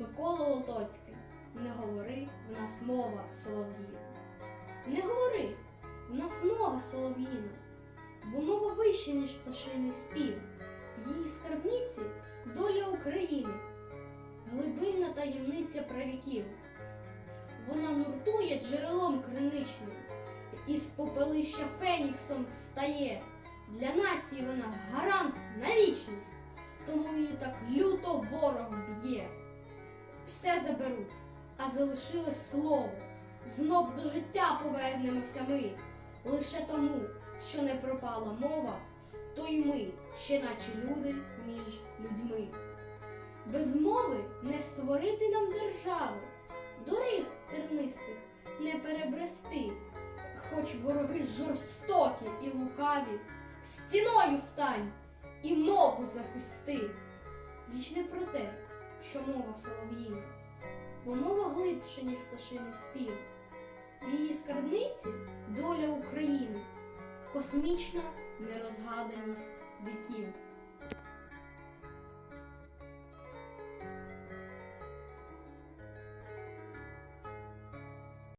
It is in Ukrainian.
Микола Лотоцький, не говори, в нас мова солов'їна. Не говори, в нас мова солов'їна, бо мова вища, ніж пташиний спів. В її скарбниці доля України, глибинна таємниця правіків. Вона нуртує джерелом криничним, із попелища феніксом встає. Для нації вона гарант на вічність, тому її так люто ворог б'є. Все заберуть, а залишилось слово. Знов до життя повернемося ми. Лише тому, що не пропала мова, то й ми, ще наче люди між людьми. Без мови не створити нам державу, доріг тернистих не перебрести, хоч вороги жорстокі і лукаві, стіною стань і мову захисти. Річ не про те, що мова солов'їна, бо мова глибше, ніж пташини спів. В її скарбниці доля України, космічна нерозгаданість віків.